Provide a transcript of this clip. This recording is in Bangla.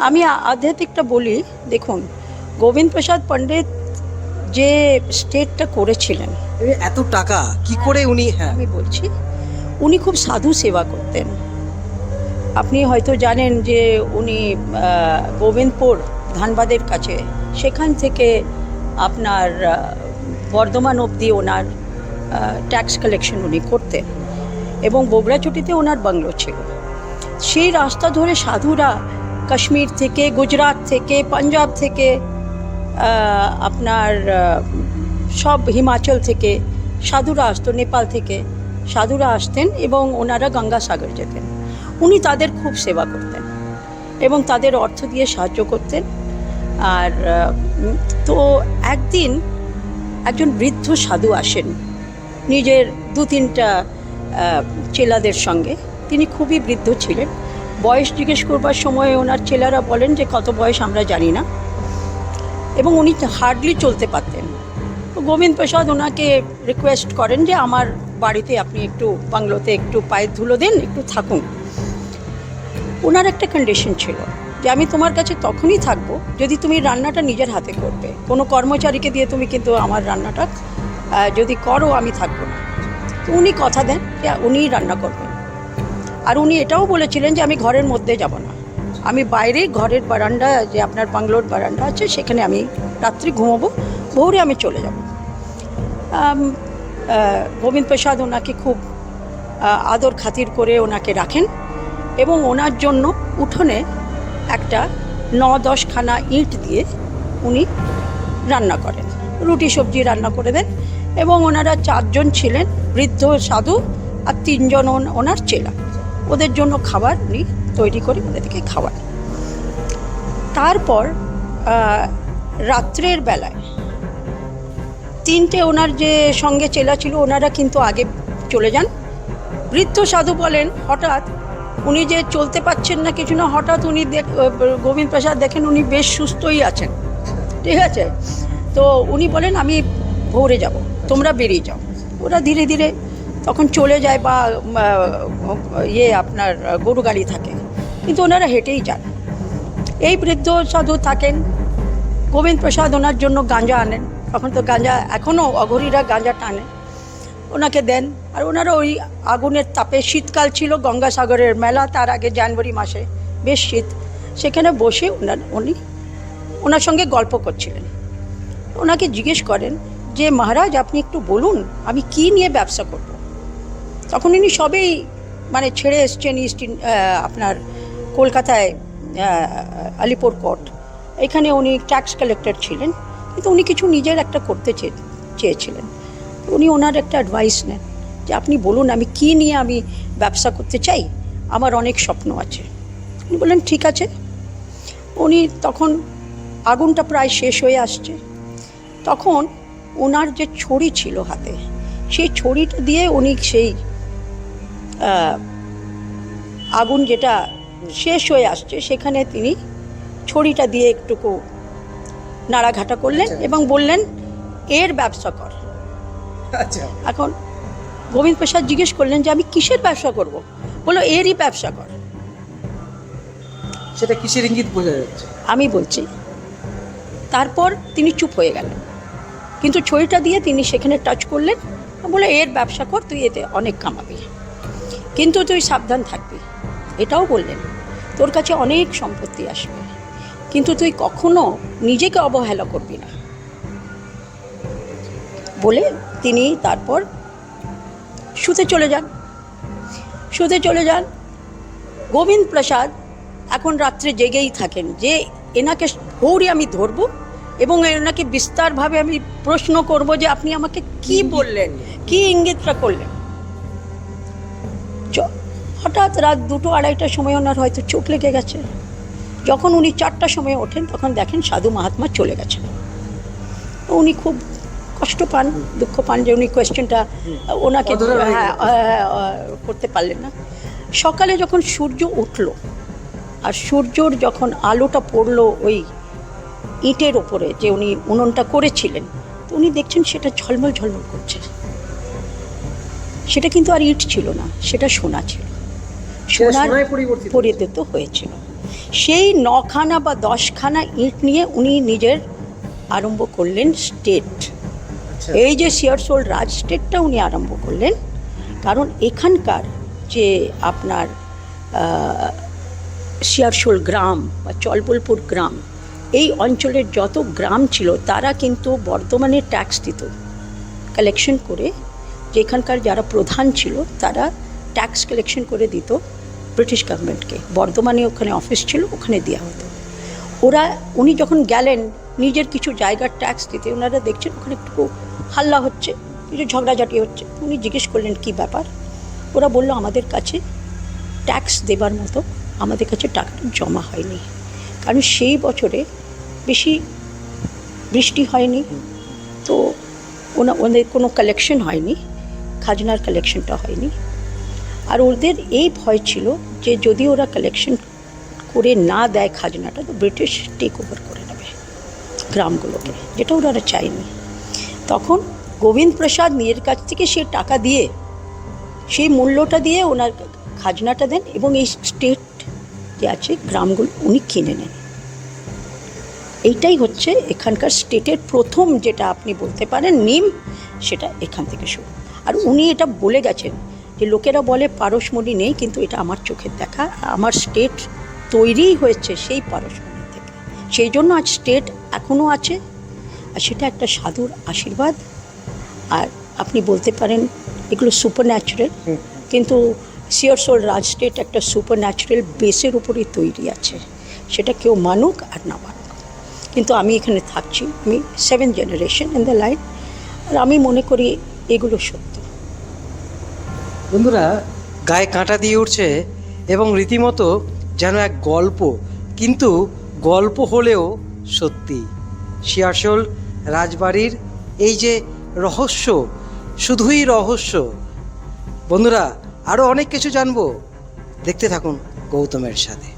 আমি আধ্যাত্মিকটা বলি দেখুন গোবিন্দ প্রসাদ পণ্ডিত যে স্টেটটা করেছিলেন এত টাকা কি করে উনি হ্যাঁ। আমি বলছি উনি খুব সাধু সেবা করতেন। আপনি হয়তো জানেন যে উনি গোবিন্দপুর ধানবাদের কাছে সেখান থেকে আপনার বর্ধমান অবধি ওনার ট্যাক্স কালেকশন উনি করতেন এবং বগড়াচটিতে ওনার বাংলো ছিল। সেই রাস্তা ধরে সাধুরা কাশ্মীর থেকে, গুজরাট থেকে, পাঞ্জাব থেকে আপনার সব হিমাচল থেকে, সাধুরা আসতো, নেপাল থেকে, সাধুরা আসতেন এবং ওনারা গঙ্গাসাগর যেতেন। উনি তাদের খুব সেবা করতেন এবং তাদের অর্থ দিয়ে সাহায্য করতেন। আর তো একদিন একজন বৃদ্ধ সাধু আসেন নিজের দু তিনটা চেলাদের সঙ্গে। তিনি খুবই বৃদ্ধ ছিলেন। বয়স জিজ্ঞেস করবার সময় ওনার ছেলেরা বলেন যে, কত বয়স আমরা জানি না। এবং উনি হার্ডলি চলতে পারতেন। তো গোবিন্দ প্রসাদ ওনাকে রিকোয়েস্ট করেন যে, আমার বাড়িতে আপনি একটু বাংলোতে একটু পায়ের ধুলো দিন, একটু থাকুন। ওনার একটা কন্ডিশন ছিল যে, আমি তোমার কাছে তখনই থাকব যদি তুমি রান্নাটা নিজের হাতে করবে। কোনো কর্মচারীকে দিয়ে তুমি কিন্তু আমার রান্নাটা যদি করো, আমি থাকব না। তো উনি কথা দেন যে, উনিই রান্না করবেন। আর উনি এটাও বলেছিলেন যে আমি ঘরের মধ্যে যাব না। আমি বাইরে ঘরের বারান্দা, যে আপনার বাংলোর বারান্দা আছে, সেখানে আমি রাত্রি ঘুমোবো, ভোরে আমি চলে যাব। গোবিন্দ প্রসাদ ওনাকে খুব আদর খাতির করে ওনাকে রাখেন এবং ওনার জন্য উঠোনে একটা ন দশখানা ইট দিয়ে উনি রান্না করেন। রুটি, সবজি রান্না করে দেন এবং ওনারা চারজন ছিলেন, বৃদ্ধ, সাধু আর তিনজন ওনার চেলা। ওদের জন্য খাবার উনি তৈরি করে, ওদেরকে খাওয়ান তারপর রাত্রের বেলায়, তিনটে ওনার যে সঙ্গে চেলা ছিল, ওনারা কিন্তু আগে চলে যান। বৃদ্ধ সাধু বলেন, হঠাৎ উনি যে চলতে পারছেন না কিছু না, হঠাৎ উনি দেখ গোবিন্দ প্রসাদ দেখেন উনি বেশ সুস্থই আছেন। ঠিক আছে? তো উনি বলেন, আমি ভোরে যাব, তোমরা বেরিয়ে যাও। ওরা ধীরে ধীরে তখন চলে যায় বা ইয়ে আপনার গরু গাড়ি থাকে। কিন্তু ওনারা হেঁটেই যান। এই বৃদ্ধ সাধু থাকেন, গোবিন্দ প্রসাদ ওনার জন্য গাঁজা আনেন। তখন তো গাঁজা এখনও অঘরীরা গাঁজা টানে। ওনাকে দেন। আর ওনারা ওই আগুনের তাপে, শীতকাল ছিল গঙ্গাসাগরের মেলা, তার আগে জানুয়ারি মাসে বেশ শীত। সেখানে বসে ওনার, উনি ওনার সঙ্গে গল্প করছিলেন। ওনাকে জিজ্ঞেস করেন যে, মহারাজ, আপনি একটু বলুন, আমি কি নিয়ে ব্যবসা করব? তখন উনি সবেই মানে ছেড়ে এসছেন ইস্ট ইন- আপনার কলকাতায় আলিপুর কোর্ট এখানে উনি ট্যাক্স কালেক্টর ছিলেন, কিন্তু উনি কিছু নিজের একটা করতে চেয়েছিলেন। উনি ওনার একটা অ্যাডভাইস নেন যে আপনি বলুন, আমি কি নিয়ে আমি ব্যবসা করতে চাই? আমার অনেক স্বপ্ন আছে। উনি বললেন, ঠিক আছে। উনি তখন আগুনটা প্রায় শেষ হয়ে আসছে। তখন ওনার যে ছড়ি ছিল হাতে, সেই ছড়িটা দিয়ে উনি সেই আগুন যেটা শেষ হয়ে আসছে সেখানে তিনি ছড়িটা দিয়ে একটুকু নাড়াঘাটা করলেন এবং বললেন এর ব্যবসা কর। আচ্ছা। এখন গোবিন্দ প্রসাদ জিজ্ঞেস করলেন যে আমি কিসের ব্যবসা করব? বলল এরই ব্যবসা কর। সেটা কিসের ইঙ্গিত বোঝা যাচ্ছে? আমি বলছি তারপর তিনি চুপ হয়ে গেলেন। কিন্তু ছড়িটা দিয়ে তিনি সেখানে টাচ করলেন। বলে এর ব্যবসা কর তুই এতে অনেক কামাবি। কিন্তু তুই সাবধান থাকবি। এটাও বললেন তোর কাছে অনেক সম্পত্তি আসবে কিন্তু তুই কখনো নিজেকে অবহেলা করবি না। বলে তিনি তারপর শুতে চলে যান। শুতে চলে যান। গোবিন্দ প্রসাদ এখন রাত্রে জেগেই থাকেন যে এনাকে ভোরে আমি ধরব এবং এনাকে বিস্তারভাবে আমি প্রশ্ন করব যে আপনি আমাকে কি বললেন? কি ইঙ্গিতটা করলেন। হঠাৎ রাত দুটো আড়াইটার সময় ওনার হয়তো চোখ লেগে গেছে। যখন উনি চারটার সময় ওঠেন তখন দেখেন সাধু মহাত্মা চলে গেছেন। তো উনি খুব কষ্ট পান দুঃখ পান যে উনি কোয়েশ্চেনটা ওনাকে হ্যাঁ হ্যাঁ, করতে পারলেন না। সকালে যখন সূর্য উঠল আর সূর্যর যখন আলোটা পড়ল ওই ইটের ওপরে যে উনি উনুনটা করেছিলেন তো উনি দেখছেন সেটা ঝলমল ঝলমল করছে। সেটা কিন্তু আর ইট ছিল না সেটা সোনা ছিল। সোনার পরিবর্তিত হয়েছিল। সেই নখানা বা দশখানা ইট নিয়ে উনি নিজের আরম্ভ করলেন স্টেট আচ্ছা। এই যে শিয়ারসোল রাজ স্টেটটা উনি আরম্ভ করলেন কারণ এখানকার যে আপনার শিয়ারসোল গ্রাম বা চলবলপুর গ্রাম এই অঞ্চলের যত গ্রাম ছিল তারা কিন্তু বর্ধমানে ট্যাক্স দিত কালেকশন করে। যেখানকার যারা প্রধান ছিল তারা ট্যাক্স কালেকশন করে দিত। ব্রিটিশ গভর্নমেন্টকে। বর্ধমানে ওখানে অফিস ছিল, ওখানে দেওয়া হতো। ওরা, উনি যখন গেলেন, নিজের কিছু জায়গার ট্যাক্স দিতে ওনারা দেখছেন ওখানে একটু হাল্লা হচ্ছে কিছু ঝগড়াঝাটি হচ্ছে। উনি জিজ্ঞেস করলেন, কি ব্যাপার? ওরা বলল, আমাদের কাছে ট্যাক্স দেবার মতো আমাদের কাছে টাকাটা জমা হয়নি। কারণ সেই বছরে বেশি বৃষ্টি হয়নি, তো ওনা, ওদের কোনো কালেকশন হয়নি, খাজনার কালেকশনটা হয়নি। আর ওদের এই ভয় ছিল যে যদি ওরা কালেকশন করে না দেয় খাজনাটা, তো ব্রিটিশ টেক ওভার করে নেবে গ্রামগুলোকে, যেটা ওরা চায়নি। তখন গোবিন্দ প্রসাদ নিজের কাছ থেকে সে টাকা দিয়ে, সেই মূল্যটা দিয়ে ওনার খাজনাটা দেন এবং এই স্টেট যে আছে গ্রামগুলো উনি কিনে নেন। এইটাই হচ্ছে এখানকার স্টেটের প্রথম যেটা আপনি বলতে পারেন, নিম, সেটা এখান থেকে শুরু। আর উনি এটা বলে গেছেন যে লোকেরা বলে পারসমণি নেই, কিন্তু এটা আমার চোখের দেখা। আমার স্টেট তৈরিই হয়েছে সেই পারসমণি থেকে। সেই জন্য আজ স্টেট এখনও আছে, আর সেটা একটা সাধুর আশীর্বাদ। আর আপনি বলতে পারেন, এগুলো সুপার ন্যাচারাল কিন্তু সিয়ারসোল রাজ স্টেট একটা সুপার ন্যাচারাল বেসের উপরেই তৈরি আছে। সেটা কেউ মানুক আর না মানুক। কিন্তু আমি এখানে থাকছি, আমি seven generation in the line আর আমি মনে করি এগুলো সত্য। বন্ধুরা, গায়ে কাঁটা দিয়ে উঠছে এবং রীতিমতো যেন এক গল্প, কিন্তু গল্প হলেও সত্যি। শিয়ারশোল রাজবাড়ির এই যে রহস্য, শুধুই রহস্য। বন্ধুরা আরও অনেক কিছু জানব। দেখতে থাকুন গৌতমের সাথে।